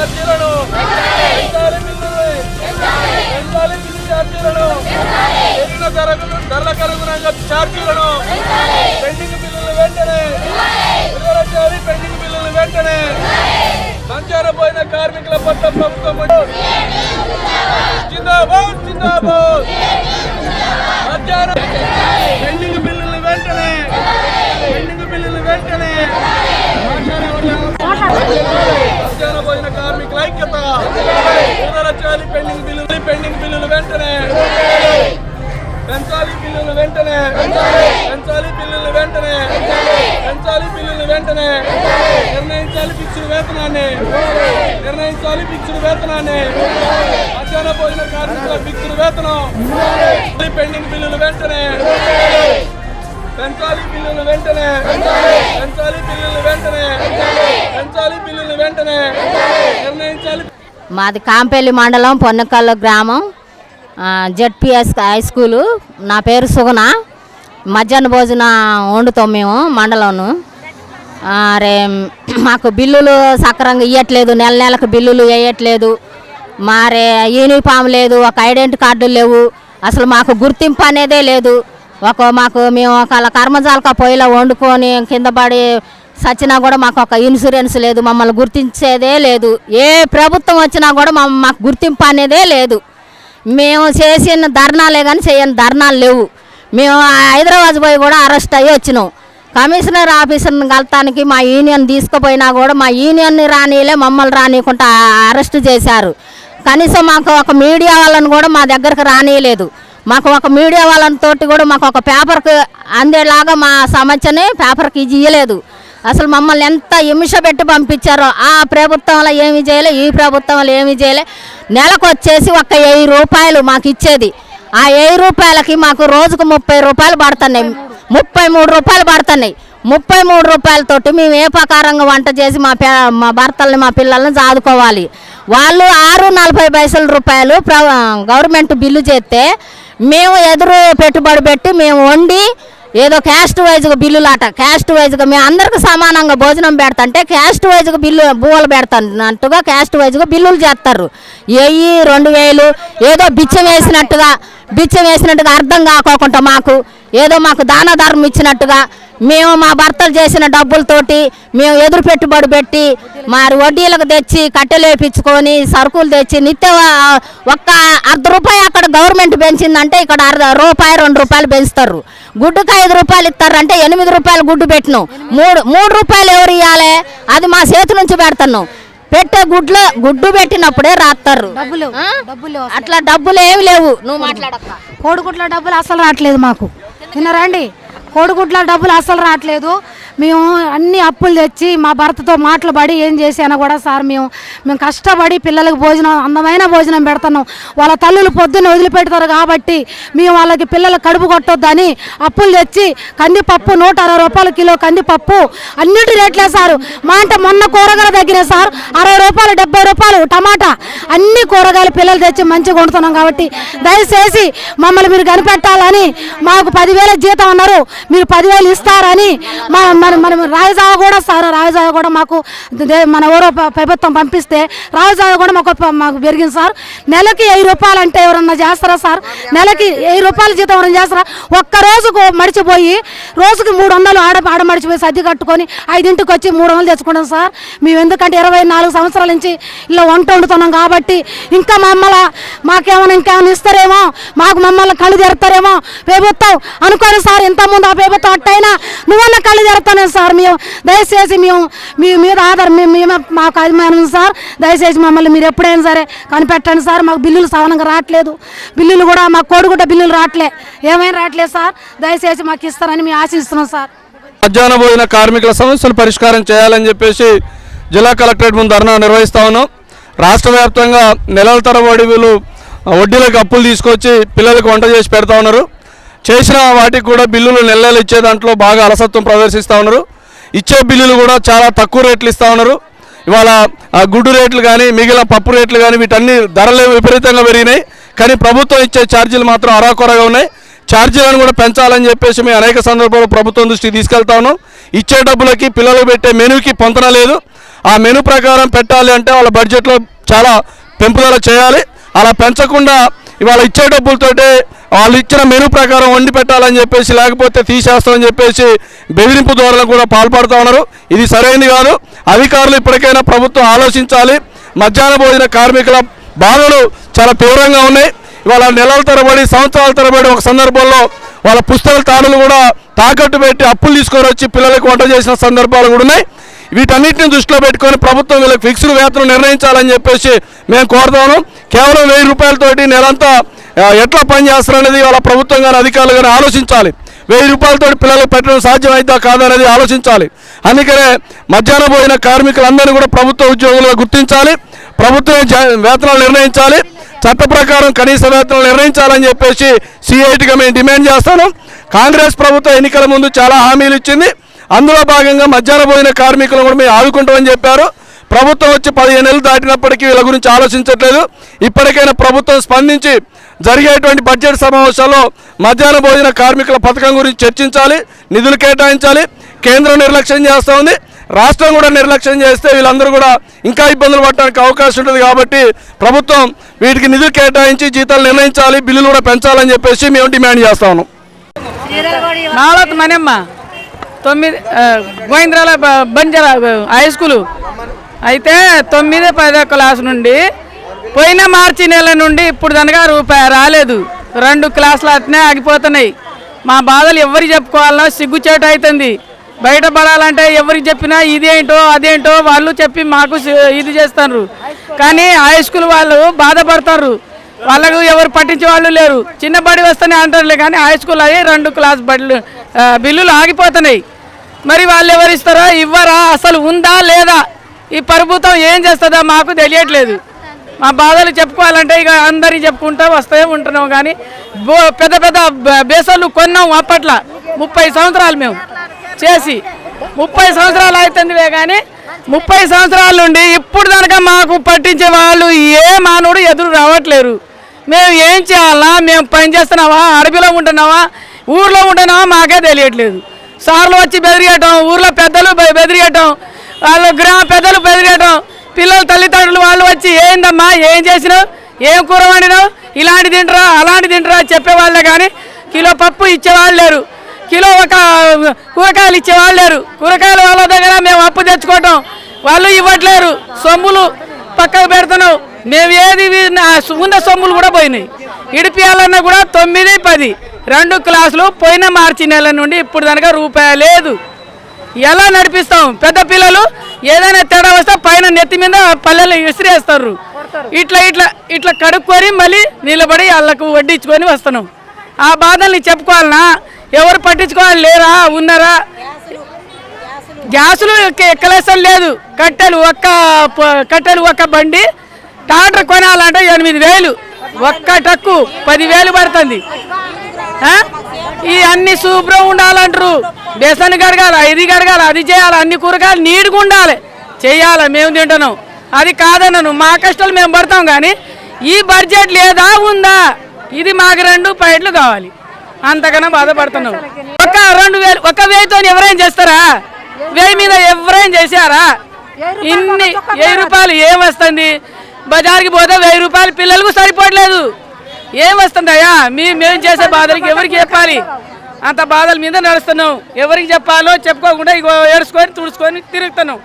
ఛార్జీలను పెంచాలి బిల్లులు పెంచాలి బిల్లు ఛార్జీలను పెరిగిన ధరకు ధరలకు అనుగుణంగా ఛార్జీలను పెండింగ్ బిల్లులు వెంటనే విడుదల చేయాలి పెండింగ్ బిల్లులు వెంటనే సంచార పోయిన కార్మికుల పట్ల ప్రభుత్వం జిందాబాద్ జిందాబాద్. మధ్యాహ్నం పెండింగ్ బిల్లులు వెంటనే పెండింగ్ బిల్లులు వెంటనే మధ్యాహ్న భోజన కార్మికుల ఐక్యత. పునరచాలి పెండింగ్ బిల్లులు పెండింగ్ బిల్లులు వెంటనే. పెంచాలి బిల్లులు వెంటనే. పెంచాలి బిల్లులు వెంటనే. పెంచాలి బిల్లులు వెంటనే. నిర్ణయించాలి ఫిక్స్డ్ వేతనాన్ని. నిర్ణయించాలి ఫిక్స్డ్ వేతనాన్ని. మధ్యాహ్న భోజన కార్మికుల ఫిక్స్డ్ వేతనం. పెండింగ్ బిల్లులు మాది కాంపల్లి మండలం పొన్నకల్లు గ్రామం జెడ్పిఎస్ హై స్కూలు. నా పేరు సుగుణ. మధ్యాహ్న భోజనం వండుతాం మేము మండలంను. ఆ, రే మాకు బిల్లులు సక్రంగా ఇవ్వట్లేదు నెల నెలకు బిల్లులు వేయట్లేదు. మారే యూనిఫామ్ లేదు ఒక ఐడెంటి కార్డులు లేవు. అసలు మాకు గుర్తింపు అనేదే లేదు. ఒక మాకు మేము ఒకళ్ళ కర్మజాలక పొయ్యిలో వండుకొని కింద పడి సచ్చినా కూడా మాకు ఒక ఇన్సూరెన్స్ లేదు మమ్మల్ని గుర్తించేదే లేదు. ఏ ప్రభుత్వం వచ్చినా కూడా మా మాకు గుర్తింపు అనేదే లేదు. మేము చేసిన ధర్నాలే కానీ చేయని ధర్నాలు లేవు. మేము హైదరాబాద్ పోయి కూడా అరెస్ట్ అయ్యి వచ్చినాం. కమిషనర్ ఆఫీసర్ని కలటానికి మా యూనియన్ తీసుకుపోయినా కూడా మా యూనియన్ని రానిలే మమ్మల్ని రానియకుండా అరెస్ట్ చేశారు. కనీసం మాకు ఒక మీడియా వాళ్ళని కూడా మా దగ్గరకు రానియలేదు. మాకు ఒక మీడియా వాళ్ళని తోటి కూడా మాకు ఒక పేపర్కి అందేలాగా మా సమస్యని పేపర్కి ఇది ఇయ్యలేదు. అసలు మమ్మల్ని ఎంత హింస పెట్టి పంపించారో ఆ ప్రభుత్వంలో ఏమి చేయలే ఈ ప్రభుత్వంలో ఏమి చేయలే. నెలకు వచ్చేసి ఒక వెయ్యి రూపాయలు మాకు ఇచ్చేది. ఆ వెయ్యి రూపాయలకి మాకు రోజుకు ముప్పై రూపాయలు పడుతున్నాయి. ముప్పై మూడు రూపాయలు పడుతున్నాయి. ముప్పై మూడు రూపాయలతోటి మేము ఏ ప్రకారంగా వంట చేసి మా పే మా భర్తల్ని మా పిల్లల్ని సాదుకోవాలి. వాళ్ళు ఆరు నలభై పైసల రూపాయలు గవర్నమెంట్ బిల్లు చేస్తే మేము ఎదురు పెట్టుబడి పెట్టి మేము వండి ఏదో క్యాస్ట్ వైజ్గా బిల్లులాట క్యాస్ట్ వైజ్గా మేము అందరికి సమానంగా భోజనం పెడతంటే క్యాస్ట్ వైజ్గా బిల్లు బువ్వలు పెడతానట్టుగా క్యాస్ట్ వైజ్గా బిల్లులు చేస్తారు. వెయ్యి రెండు వేలు ఏదో బిచ్చం వేసినట్టుగా బిచ్చం వేసినట్టుగా అర్థం కాకోకుండా మాకు ఏదో మాకు దాన ధర్మం ఇచ్చినట్టుగా మేము మా భర్తలు చేసిన డబ్బులతోటి మేము ఎదురు పెట్టుబడి పెట్టి మరి వడ్డీలకు తెచ్చి కట్టెలు వేపించుకొని సరుకులు తెచ్చి నిత్య ఒక్క అర్ధ రూపాయి అక్కడ గవర్నమెంట్ పెంచిందంటే ఇక్కడ అర్ధ రూపాయి రెండు రూపాయలు పెంచుతారు. గుడ్డుకు ఐదు రూపాయలు ఇస్తారంటే ఎనిమిది రూపాయలు గుడ్డు పెట్టినాం. మూడు మూడు రూపాయలు ఎవరు ఇవ్వాలి అది మా చేతి నుంచి పెడతాను పెట్టే గుడ్లో గుడ్డు పెట్టినప్పుడే రాస్తారు డబ్బులు అట్లా డబ్బులు ఏమి లేవు. నువ్వు మాట్లాడక్క. కోడిగుడ్ల డబ్బులు అసలు రావట్లేదు మాకు. విన్నారండి కోడిగుడ్ల డబ్బులు అసలు రావట్లేదు. మేము అన్ని అప్పులు తెచ్చి మా భర్తతో మాటలు పడి ఏం చేసానో కూడా సార్ మేము మేము కష్టపడి పిల్లలకు భోజనం అందమైన భోజనం పెడుతున్నాం. వాళ్ళ తల్లులు పొద్దున్న వదిలిపెడతారు కాబట్టి మేము వాళ్ళకి పిల్లలు కడుపు కొట్టొద్దని అప్పులు తెచ్చి కందిపప్పు నూట అరవై రూపాయల కిలో కందిపప్పు అన్నిటి రేట్లే సార్. మా అంటే మొన్న కూరగాయల దగ్గరే సార్ అరవై రూపాయలు డెబ్బై రూపాయలు టమాటా అన్ని కూరగాయలు పిల్లలు తెచ్చి మంచిగా వండుతున్నాం కాబట్టి దయచేసి మమ్మల్ని మీరు కనిపెట్టాలని మాకు పదివేల జీతం అన్నారు. మీరు పదివేలు ఇస్తారని మా మనం మనం రాజజావ కూడా సార్ రాజజావ కూడా మాకు మన ఎవరో ప్రభుత్వం పంపిస్తే రాజజావ కూడా మాకు మాకు పెరిగింది సార్. నెలకి వెయ్యి రూపాయలు అంటే ఎవరన్నా చేస్తారా సార్? నెలకి వెయ్యి రూపాయల జీతం ఎవరైనా చేస్తారా? ఒక్క రోజుకు మడిచిపోయి రోజుకి మూడు వందలు ఆడ ఆడ మడిచిపోయి సర్ది కట్టుకొని ఐదింటికి వచ్చి మూడు వందలు తెచ్చుకుంటాం సార్. మేము ఎందుకంటే ఇరవై నాలుగు సంవత్సరాల నుంచి ఇలా వంట వండుతున్నాం కాబట్టి ఇంకా మమ్మల్ని మాకేమైనా ఇంకేమైనా ఇస్తారేమో మాకు మమ్మల్ని కళ్ళు తెరుతారేమో ప్రభుత్వం అనుకోని సార్. ఇంతకుముందు ఆ ప్రభుత్వం అట్టయినా నువ్వన్న కళ్ళు తెరుతాను సార్ మేము దయచేసి మేము మీ మీద ఆధారం మేము మాకు అభిమానం సార్. దయచేసి మమ్మల్ని మీరు ఎప్పుడైనా సరే కనిపెట్టండి సార్. మాకు బిల్లులు సవనంగా రావట్లేదు. బిల్లులు కూడా మాకు కోడిగుడ్డ బిల్లులు రావట్లే. ఏమైనా రావట్లేదు సార్? దయచేసి మాకు ఇస్తారని మేము ఆశిస్తున్నాం సార్. మధ్యాహ్న భోజన కార్మికుల సమస్యలు పరిష్కారం చేయాలని చెప్పేసి జిల్లా కలెక్టరేట్ ముందు ధర్నా నిర్వహిస్తా ఉన్నాం. రాష్ట్ర వ్యాప్తంగా నెలల తరబడి వీళ్ళు వడ్డీలకు అప్పులు తీసుకొచ్చి పిల్లలకు వంట చేసి పెడతా ఉన్నారు. చేసిన వాటికి కూడా బిల్లులు నెల నెలలు ఇచ్చే దాంట్లో బాగా అలసత్వం ప్రదర్శిస్తూ ఉన్నారు. ఇచ్చే బిల్లులు కూడా చాలా తక్కువ రేట్లు ఇస్తూ ఉన్నారు. ఇవాళ గుడ్డు రేట్లు కానీ మిగిలిన పప్పు రేట్లు కానీ వీటన్ని ధరలు విపరీతంగా పెరిగినాయి. కానీ ప్రభుత్వం ఇచ్చే ఛార్జీలు మాత్రం అరాకొరగా ఉన్నాయి. ఛార్జీలను కూడా పెంచాలని చెప్పేసి మేము అనేక సందర్భాల్లో ప్రభుత్వం దృష్టికి తీసుకెళ్తా ఉన్నాం. ఇచ్చే డబ్బులకి పిల్లలు పెట్టే మెనూకి పొంతన లేదు. ఆ మెను ప్రకారం పెట్టాలి అంటే వాళ్ళ బడ్జెట్లో చాలా పెంపుదల చేయాలి. అలా పెంచకుండా ఇవాళ ఇచ్చే డబ్బులతోటే వాళ్ళు ఇచ్చిన మెను ప్రకారం వండి పెట్టాలని చెప్పేసి లేకపోతే తీసేస్తామని చెప్పేసి బెదిరింపు ధోరణి కూడా పాల్పడుతూ ఉన్నారు. ఇది సరైనది కాదు. అధికారులు ఇప్పటికైనా ప్రభుత్వం ఆలోచించాలి. మధ్యాహ్న భోజన కార్మికుల బాధలు చాలా తీవ్రంగా ఉన్నాయి. ఇవాళ నెలల తరబడి సంవత్సరాల తరబడి ఒక సందర్భంలో వాళ్ళ పుస్తకాల తాడులు కూడా తాకట్టు పెట్టి అప్పులు తీసుకొని వచ్చి పిల్లలకు వంట చేసిన సందర్భాలు కూడా ఉన్నాయి. వీటన్నిటిని దృష్టిలో పెట్టుకొని ప్రభుత్వం వీళ్ళకి ఫిక్స్డ్ వేతనం నిర్ణయించాలని చెప్పేసి మేము కోరుతాను. కేవలం వెయ్యి రూపాయలతోటి నెలంతా ఎట్లా పని అనేది వాళ్ళ ప్రభుత్వం కానీ అధికారులు కానీ ఆలోచించాలి. వెయ్యి రూపాయలతో పిల్లలకు పెట్టడం సాధ్యమైందా కాదనేది ఆలోచించాలి. అందుకనే మధ్యాహ్న భోజన కార్మికులందరినీ కూడా ప్రభుత్వ ఉద్యోగులుగా గుర్తించాలి. ప్రభుత్వం వేతనాలు నిర్ణయించాలి. చట్ట ప్రకారం కనీస వేతనాలు నిర్ణయించాలని చెప్పేసి సిఐటిగా మేము డిమాండ్ చేస్తాను. కాంగ్రెస్ ప్రభుత్వం ఎన్నికల ముందు చాలా హామీలు ఇచ్చింది. అందులో భాగంగా మధ్యాహ్న భోజన కార్మికులను కూడా మేము ఆదుకుంటామని చెప్పారు. ప్రభుత్వం వచ్చి పదిహేను నెలలు దాటినప్పటికీ వీళ్ళ గురించి ఆలోచించట్లేదు. ఇప్పటికైనా ప్రభుత్వం స్పందించి జరిగేటువంటి బడ్జెట్ సమావేశాల్లో మధ్యాహ్న భోజన కార్మికుల పథకం గురించి చర్చించాలి నిధులు కేటాయించాలి కేంద్రం నిర్లక్ష్యం చేస్తూ ఉంది. రాష్ట్రం కూడా నిర్లక్ష్యం చేస్తే వీళ్ళందరూ కూడా ఇంకా ఇబ్బందులు పడడానికి అవకాశం ఉంటుంది కాబట్టి ప్రభుత్వం వీటికి నిధులు కేటాయించి జీతాలు నిర్ణయించాలి బిల్లులు కూడా పెంచాలని చెప్పేసి మేము డిమాండ్ చేస్తా ఉన్నాం. మాలత్ మనమ్మ తొమ్మిది గోవింద్రాల గోవిందరాల బంజారా హై స్కూలు అయితే తొమ్మిది పదో క్లాస్ నుండి పోయిన మార్చి నెల నుండి ఇప్పుడు దనగా రూపాయి రాలేదు. రెండు క్లాసులు అట్నే ఆగిపోతున్నాయి. మా బాధలు ఎవరికి చెప్పుకోవాలన్నా సిగ్గుచేటు అవుతుంది బయటపడాలంటే ఎవరికి చెప్పినా ఇదేంటో అదేంటో వాళ్ళు చెప్పి మాకు ఇది చేస్తారు. కానీ హై స్కూల్ వాళ్ళు బాధపడతారు. వాళ్ళకు ఎవరు పట్టించే వాళ్ళు లేరు. చిన్న బడి వస్తేనే అంటారులే కానీ హై స్కూల్ అయ్యి రెండు క్లాస్ బడులు బిల్లులు ఆగిపోతున్నాయి. మరి వాళ్ళు ఎవరు ఇస్తారో? ఇవ్వరా? అసలు ఉందా లేదా? ఈ ప్రభుత్వం ఏం చేస్తుందో మాకు తెలియట్లేదు. మా బాధలు చెప్పుకోవాలంటే ఇక అందరికి చెప్పుకుంటా వస్తే ఉంటున్నాం కానీ బో పెద్ద పెద్ద బేసలు కొన్నాం అప్పట్లో. ముప్పై సంవత్సరాలు మేము చేసి. ముప్పై సంవత్సరాలు అవుతుందివే కానీ ముప్పై సంవత్సరాల నుండి ఇప్పుడు దాకా మాకు పట్టించే వాళ్ళు ఏ మానవుడు ఎదురు రావట్లేరు. మేము ఏం చేయాలా? మేము పని చేస్తున్నావా? అడవిలో ఉంటున్నావా? ఊర్లో ఉంటున్నావా? మాకే తెలియట్లేదు. సార్లు వచ్చి బెదిరియటం ఊర్లో పెద్దలు బెదిరియటం వాళ్ళ గ్రామ పెద్దలు బెదిరియటం పిల్లల తల్లిదండ్రులు వాళ్ళు వచ్చి ఏందమ్మా ఏం చేసినావు ఏం కూర వండినావు ఇలాంటి తింటరా అలాంటి తింటరా చెప్పేవాళ్ళే కానీ కిలో పప్పు ఇచ్చేవాళ్ళు లేరు. కిలో ఒక కూరగాయలు ఇచ్చేవాళ్ళు లేరు. కూరగాయలు వాళ్ళ దగ్గర మేము అప్పు తెచ్చుకోవటం వాళ్ళు ఇవ్వట్లేరు. సొమ్ములు పక్కకు పెడుతున్నావు మేము ఏది ఉన్న సొమ్ములు కూడా పోయినాయి. ఇడిపియాలన్నా కూడా తొమ్మిది పది. రెండు క్లాసులు పోయిన మార్చి నెల నుండి ఇప్పుడు దానిక రూపాయి లేదు. ఎలా నడిపిస్తాం? పెద్ద పిల్లలు ఏదైనా తేడా వస్తే పైన నెత్తి మీద పల్లెలు విసిరేస్తారు. ఇట్లా ఇట్లా ఇట్లా కడుక్కొని మళ్ళీ నిలబడి వాళ్ళకు వడ్డించుకొని వస్తున్నాం. ఆ బాధల్ని చెప్పుకోవాలనా? ఎవరు పట్టించుకోవాలి? లేరా? ఉన్నారా? గ్యాసులు ఎక్క- ఎక్కలేసం లేదు. కట్టెలు ఒక్క కట్టెలు ఒక్క బండి టాటర్ కొనాలంటే ఎనిమిది వేలు. ఒక్క టక్కు పదివేలు పడుతుంది? ఈ అన్ని శుభ్రం ఉండాలంటారు. బేసన్ కడగాలి ఇది కడగాలి అది చేయాలి అన్ని కూరగాయలు నీట్గా ఉండాలి. చేయాలి మేము తింటున్నాం. అది కాదన్నాను మా కష్టాలు మేము పడతాం కానీ ఈ బడ్జెట్ లేదా ఉందా? ఇది మాకు రెండు పాయింట్లు కావాలి. అంతకన్నా బాధపడుతున్నాం. ఒక రెండు వేలు ఒక వేయితో ఎవరైనా చేస్తారా? వేయి మీద ఎవరైనా చేశారా? ఇన్ని వెయ్యి రూపాయలు ఏం వస్తుంది? బజార్కి పోతే వెయ్యి రూపాయలు పిల్లలకు సరిపోవట్లేదు. ఏం వస్తుందయ్యా? మీ మేము చేసే బాధలకి ఎవరికి చెప్పాలి? అంత బాధల మీద నడుస్తున్నాం ఎవరికి చెప్పాలో చెప్పుకోకుండా ఇగో ఏడుచుకొని తుడుచుకొని తిరుగుతున్నాం